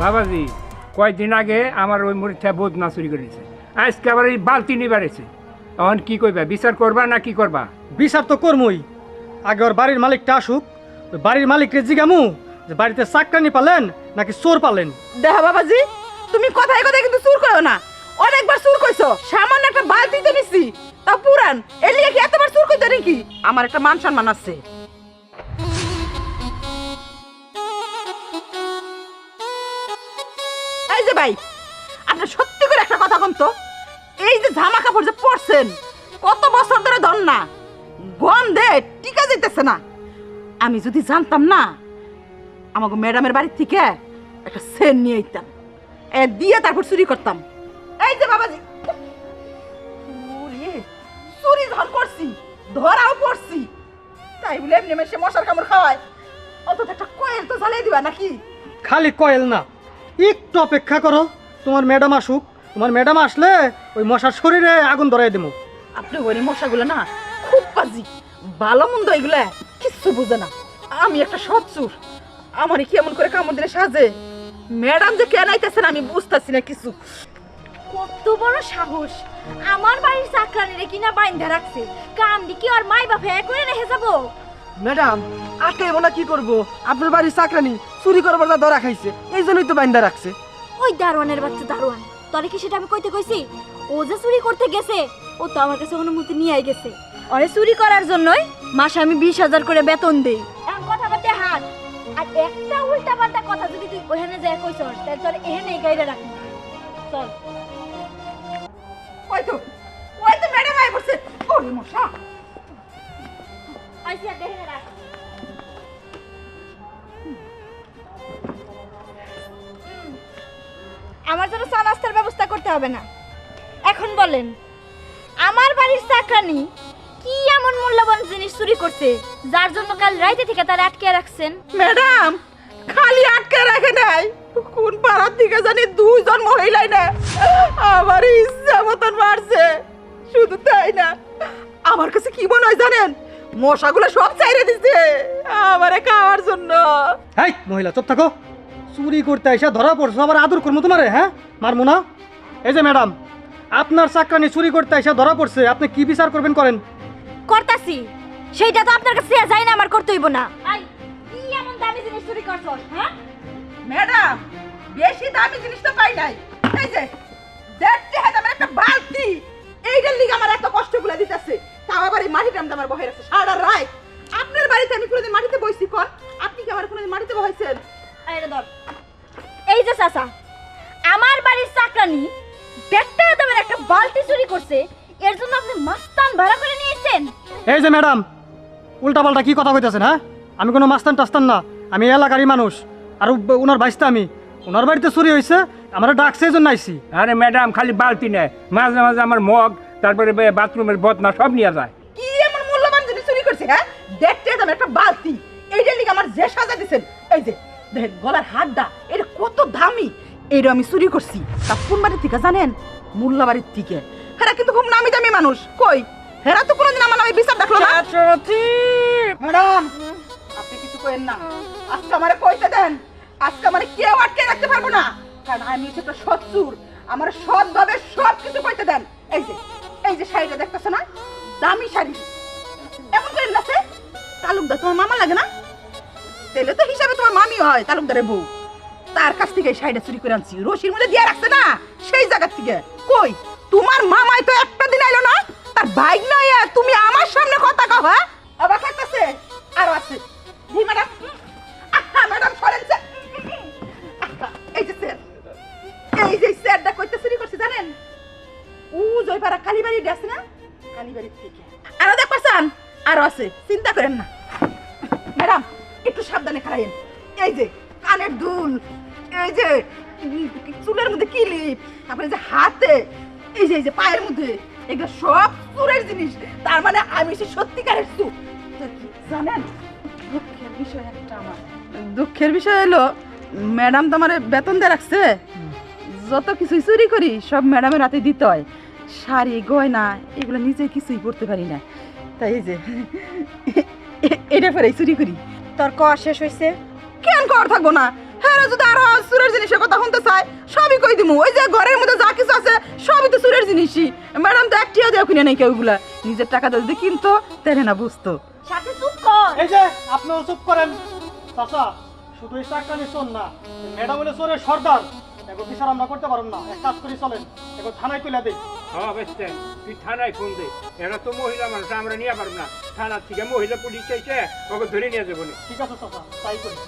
বাবাজি কয়েকদিন আগে আমার ওই মুড়িটা বোধ না চুরি করেছে আজকে আবার এই বালতি নিবার এসে তখন কি করবা বিচার করবা না কি করবা? বিচার তো করমই। আগে ওর বাড়ির মালিকটা আসুক ওই বাড়ির মালিককে জিগামু যে বাড়িতে চাকরানি পালেন নাকি চোর পালেন। দেখা বাবাজি তুমি কথায় কথায় কিন্তু চুর করো না। অনেকবার চুর কইছো সামান্য একটা বালতি তো নিছি। তা পুরান এলিয়ে কি এতবার চুর কইতে নাকি? আমার একটা মান সম্মান আছে। এই যে ভাই, আপনি সত্যি করে একটা কথা বলতো এই যে জামা কাপড় যে পরছেন, কত বছর ধরে ধন না, গন্ধে টিকা যেতেছে না। আমি যদি জানতাম না, আমাকে ম্যাডামের বাড়ির থেকে একটা সেন নিয়ে আইতাম, এ দিয়ে তারপর চুরি করতাম। এই যে বাবাজি চুরি ধর করছি, ধরাও পড়ছি। তাই বলে এমনি মেশে মশার কামড় খাওয়ায়। অন্তত একটা কয়েল তো জ্বালিয়ে দিবা নাকি? খালি কয়েল না একটু অপেক্ষা করো। তোমার ম্যাডাম আসুক। তোমার ম্যাডাম আসলে ওই মশার শরীরে আগুন ধরাই দেবো। আপনি ওই মশাগুলো না খুব পাজি ভালো মন্দ এগুলা কিচ্ছু বুঝে না। আমি একটা সচ্চুর আমার কি এমন করে কামড় দিলে সাজে? ম্যাডাম যে কেন আইতেছেন আমি বুঝতেছি না কিছু। কত বড় সাহস। আমার বাড়ির চাকরানিরে কিনা বাইন্ধা রাখছে। কামডি কি আর মাই বাপ এক করে রেখে যাব? ম্যাডাম আটকাইব না কি করব? আপনার বাড়ির চাকরানি চুরি করবার যা ধরা খাইছে এই জন্যই তো বাইন্দা রাখছে। ওই দারোয়ানের বাচ্চা দারোয়ান তরে কি সেটা আমি কইতে কইছি? ও যে চুরি করতে গেছে ও তো আমার কাছে অনুমতি নিয়ে আই গেছে। ওরে চুরি করার জন্যই? মাসে আমি বিশ হাজার করে বেতন দেই। এখন কথা বলতে হাত। আর একটা উল্টা পাল্টা কথা যদি তুই ওখানে যায় কইছ তাহলে তোর এখানে গাইরে রাখবি। চল। ওই তো ওই তো ম্যাডাম আই বসে ওরে মশা। আর দেখে রাখ আমার জন্য চা নাস্তার ব্যবস্থা করতে হবে না। এখন বলেন আমার বাড়ির চাকরানি কি এমন মূল্যবান জিনিস চুরি করছে যার জন্য কাল রাইতে থেকে তারা আটকে রাখছেন? ম্যাডাম খালি আটকে রাখে নাই। কোন পাড়ার দিকে জানি দুজন মহিলাই না। আমার ইচ্ছা মতন মারছে শুধু তাই না আমার কাছে কি মনে হয় জানেন? মশাগুলো সব চাইরে দিছে। আমারে খাওয়ার জন্য। হ্যাঁ মহিলা চুপ থাকো। চুরি করতে এসে ধরা পড়ছো আবার আদর করব তোমারে হ্যাঁ? মারমো না। এই যে ম্যাডাম আপনার চাকরানি চুরি করতে এসে ধরা পড়ছে আপনি কি বিচার করবেন করেন? করতাছি। সেইটা তো আপনার কাছে যায় না আমার করতে হইব না। আই কি এমন দামি জিনিস চুরি করছস হ্যাঁ? ম্যাডাম বেশি দামি জিনিস তো পাই নাই। এই যে দেখতে হাতে আমার একটা বালতি। এইটার লিগে আমার এত কষ্টগুলা দিতেছে। তাও আবার এই মাটিটা আমার বহে সারা আপনার বাড়িতে আমি কোনোদিন মাটিতে বইছি কোন? আপনি কি আমার কোনোদিন মাটিতে বহাইছেন এই যে চাচা আমার বাড়ির চাকরানি দেড়টা দামের একটা বালতি চুরি করছে এর জন্য আপনি মাস্তান ভাড়া করে নিয়েছেন। এই যে ম্যাডাম উল্টা পাল্টা কি কথা কইতেছেন হ্যাঁ? আমি কোনো মাস্তান টাস্তান না আমি এলাকারই মানুষ। আর উনার বাইসটা আমি। ওনার বাড়িতে চুরি হয়েছে আমার ডাকছে এই জন্য আইসি আরে ম্যাডাম খালি বালতি নেয় মাঝে মাঝে আমার মগ তারপরে বাথরুমের বদনা সব নিয়ে যায়। কি এমন মূল্যবান জিনিস চুরি করছে হ্যাঁ? দেখতে দাম একটা বালতি। এইটার লিগে আমার যে সাজা দিছেন এই যে দেখেন গলার হাতটা এটা কত দামি। এইটা আমি চুরি করছি। তা কোন বাড়ির থেকে জানেন? মোল্লা বাড়ির থেকে। হেরা কিন্তু খুব নামি দামি মানুষ। কই? হেরা তো কোনোদিন আমার নামে বিচার ডাকলো না। ম্যাডাম আপনি কিছু করেন না। আজকে আমারে কইতে দেন। আজকে আমারে কেউ আটকে রাখতে পারব না। কারণ আমি হচ্ছে একটা সৎসুর আমার সৎভাবে সব কিছু কইতে দেন। এই যে এই যে শাড়িটা দেখতেছো না? দামি শাড়ি। এমন করে না তালুকদার, তোমার মামা লাগে না? তাহলে তো হিসাবে তোমার মামি হয়, তালুকদারের বউ। তার কাছ থেকে শাড়িটা চুরি করে আনছি। রশির মধ্যে দিয়ে রাখছে না, সেই জায়গা থেকে। কই? তোমার মামাই তো একটা দিন আইলো না, তার বাইক নাই তুমি ও জয়পাড়া কালীবাড়ি আছে না? কালীবাড়ির থেকে আরও দেখ পারছেন আরও আছে। চিন্তা করেন না। ম্যাডাম একটু সাবধানে খাইয়েন এই যে কানের দুল এই যে চুলের মধ্যে কিলিপ তারপরে যে হাতে এই যে এই যে পায়ের মধ্যে এগুলো সব চুরের জিনিস। তার মানে আমি সে সত্যিকারের চু জানেন? দুঃখের বিষয় একটা আমার। দুঃখের বিষয় হলো ম্যাডাম তো আমার বেতন দিয়ে রাখছে। যত কিছুই চুরি করি সব ম্যাডামের হাতে দিতে হয়। শাড়ি গয়না এগুলো নিজে কিছুই পড়তে পারি না। তাই এই যে এটা পরে চুরি করি। তোর কর শেষ হয়েছে কেন কর থাকব না? হ্যাঁ যদি আরও সুরের জিনিসের কথা শুনতে চায় সবই কই দিমু। ওই যে ঘরের মধ্যে যা কিছু আছে সবই তো সুরের জিনিসই। ম্যাডাম তো একটিও দেও কিনে নাই কেউগুলা নিজের টাকা দিয়ে যদি কিনতো তাহলে না বুঝতো। সাথে চুপ কর। এই যে আপনিও চুপ করেন। চাচা শুধু এই চাকরানি না ম্যাডাম হলে চোরের সর্দার। এখন বিচার আমরা করতে পারব না। এক কাজ করি চলেন। এখন থানায় তুলে দিই। হ্যাঁ বেস্তে। তুই থানায় ফোন দে। এরা তো মহিলা মানুষ আমরা নিয়ে পারব না। থানার থেকে মহিলা পুলিশ চাইছে ওকে ধরে নিয়ে যাব। ঠিক আছে তাই করি।